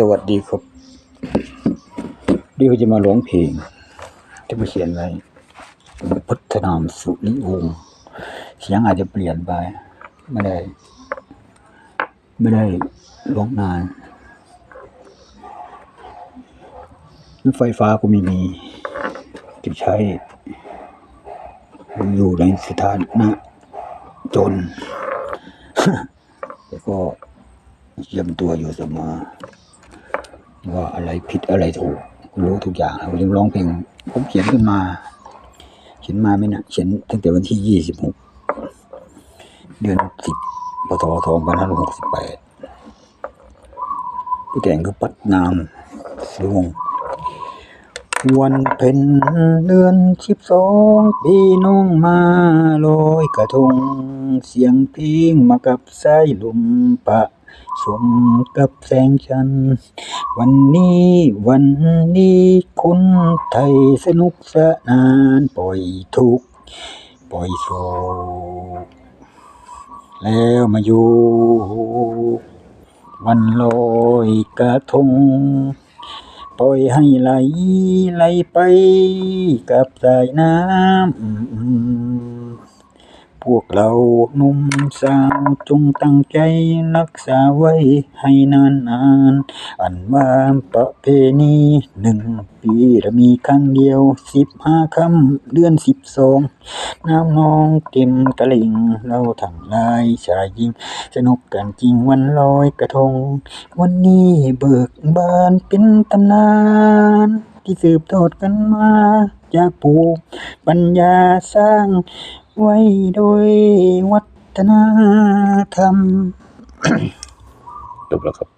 สวัสดีครับดีเขาจะมาร้องเพลง ที่มาเขียนไว้พุทธนามสุริวงศ์เสียงอาจจะเปลี่ยนไป ไม่ได้ ไม่ได้ร้องนานไฟฟ้าก็ไม่มีจะใช้ อยู่ในสถานะจน แต่ก็เยี่ยมตัวอยู่เสมอ ว่าอะไรผิดอะไรถูกรู้ทุกอย่างผมยังร้องเพลงผมเขียนขึ้นมา เขียนมาไม่นะเขียนตั้งแต่วันที่ยี่สิบหกเดือนสิบปทสองพันห้าร้อยหกสิบแปดผู้แต่งคือปัดนามสวง วันเพ็ญเดือนสิบสองพี่น้องมาลอยกระทง เสียงเพลงมากับสายลมปะสมกับแสงจันทร์วันนี้วันนี้คนไทยสนุกสนานปล่อยทุกข์ปล่อยโศกแล้วมาอยู่ วันลอยกระทง ปล่อยให้ไหลไหลไปกับสายน้ำ พวกเราหนุ่มสาวจงตั้งใจรักษาไว้ให้นานนานอันว่าประเพณีหนึ่งปีจะมีครั้งเดียวสิบห้าคำเดือนสิบสองน้ำนองเต็มตลิ่งเราทั้งหลายชายหญิง สนุกกันจริงวันลอยกระทง วันนี้เบิกบานเป็นตำนาน ที่สืบทอดกันมาจากปู่ปัญญาสร้าง ไว้โดยวัฒนธรรม จบแล้วครับ